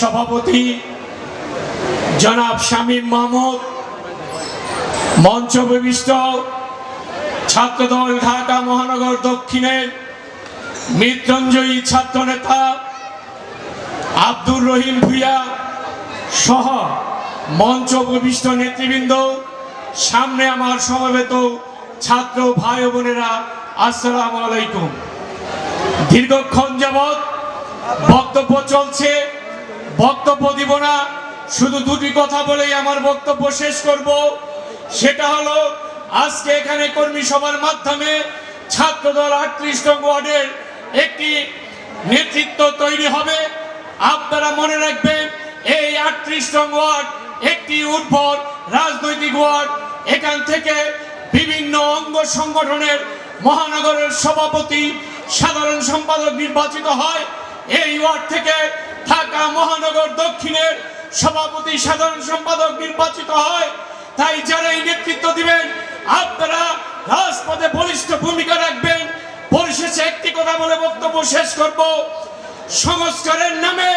সভাপতি জনাব শামীম মাহমুদ মঞ্চ বিশিষ্ট ছাত্রদল ঢাকা মহানগর দক্ষিণের মৃত্যুঞ্জয়ী ছাত্র নেতা আব্দুর রহিম ভুইয়া সহ মঞ্চ উপবিষ্ট নেতৃবৃন্দ, সামনে আমার সমবেত ছাত্র ভাই বোনেরা, আসসালামু আলাইকুম। দীর্ঘক্ষণ যাবৎ বক্তব্য চলছে বক্তব্য দিব না, শুধু দুটি কথা বলেই আমার বক্তব্য শেষ করব। সেটা হলো, আজকে এখানে কর্মী সভার মাধ্যমে ছাত্রদল আটত্রিশ নং ওয়ার্ডের একটি নেতৃত্ব তৈরি হবে। আপনারা মনে রাখবেন, এই আটত্রিশ নং ওয়ার্ড একটি উর্বর রাজনৈতিক ওয়ার্ড। এখান থেকে বিভিন্ন অঙ্গ সংগঠনের মহানগরের সভাপতি, সাধারণ সম্পাদক নির্বাচিত হয়। এই ওয়ার্ড থেকে ঢাকা মহানগর দক্ষিণের সভাপতি, সাধারণ সম্পাদক নির্বাচিত হয়। তাই যারা এই নেতৃত্ব দিবেন, আপনারা রাজপথে বলিষ্ঠ ভূমিকা রাখবেন। পরিশেষে একটি কথা বলে বক্তব্য শেষ করব। সংস্কারের নামে